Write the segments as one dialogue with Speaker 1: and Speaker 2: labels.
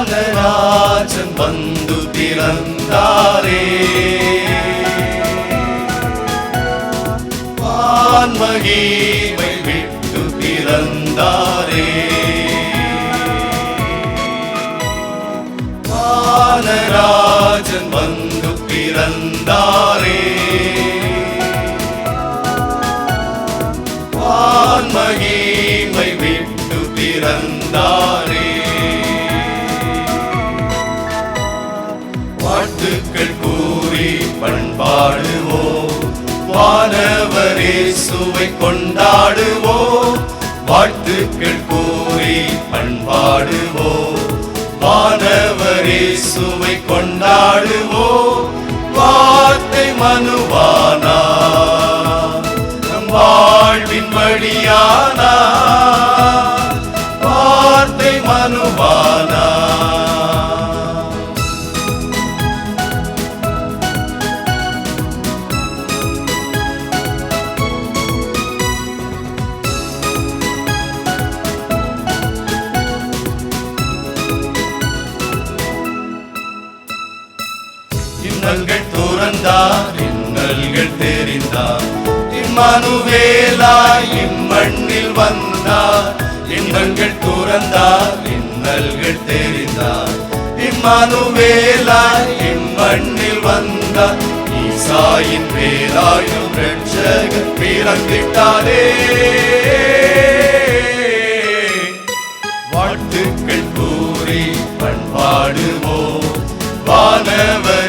Speaker 1: வானராஜன் வந்து பிறந்தாரே. வான்மகிமை விட்டு பிறந்தாரே. வானராஜன் வந்து பிறந்தாரே. வான்மகிமை விட்டு பிறந்தாரே. வாழ்த்துக்கள் கூறி பண்பாடுவோம். வானவரே சுவை கொண்டாடுவோம். வாழ்த்துக்கள் கூறி பண்பாடுவோம். வானவரே சுவை கொண்டாடுவோம். வார்த்தை மனுவானா? வாழ்வின் வழியானா? கண்கள் துறந்தார் இன்னல்கள் தெரிந்தார். இம்மனுவேலாய் இம்மண்ணில் வந்தார். இன்னல்கள் துறந்தார் இன்னல்கள் தெரிந்தார். இம்மனுவேலாய் இம்மண்ணில் வந்தார். ஈசாயின் வேலாயும் ரட்சகர் பிறந்திட்டாரே.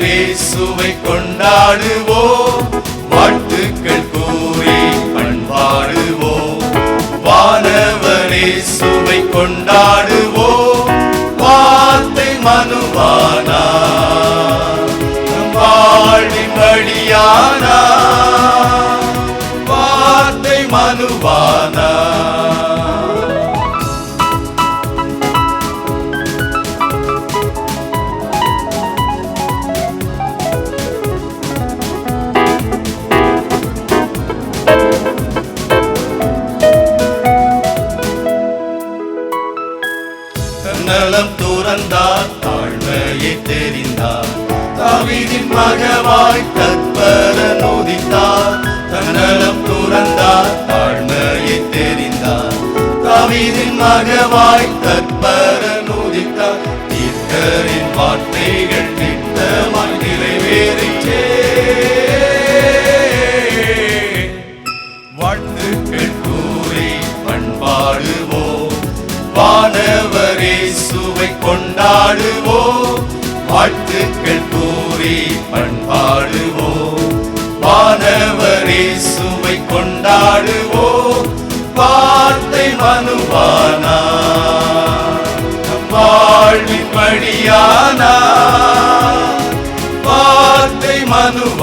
Speaker 1: வானவரே சுவை கொண்டாடுவோம். வாழ்த்துக்கள் கூறி பண்பாடுவோம். வானவரே சுவை கொண்டாடுவோம். வார்த்தை மனுவானா? வாழ்வின் வழியானா? தன்னலம் துறந்தார் தாழ்மையை தெரிந்தார். தாவீதின் மகவாய் தற்பர நோதித்தார் தன்னலம் துறந்தார் தாழ்மையை தெரிந்தார். தாவீதின் மகவாய் தற்பர நோதித்தார் தீர்க்கரின் வார்த்தைகள் திட்டமாய் நிறைவேறிச்சே. வாழ்த்துக்கள் கூறி பண்பாடுவோம். வான இயேசுவை கொண்டாடுவோம். வாழ்த்துக்கள் கூறி பண்பாடுவோம். வானவர் இயேசுவை கொண்டாடுவோம். வார்த்தை மனுவானா? வாழ்வின் வழியானா? வார்த்தை மனுவ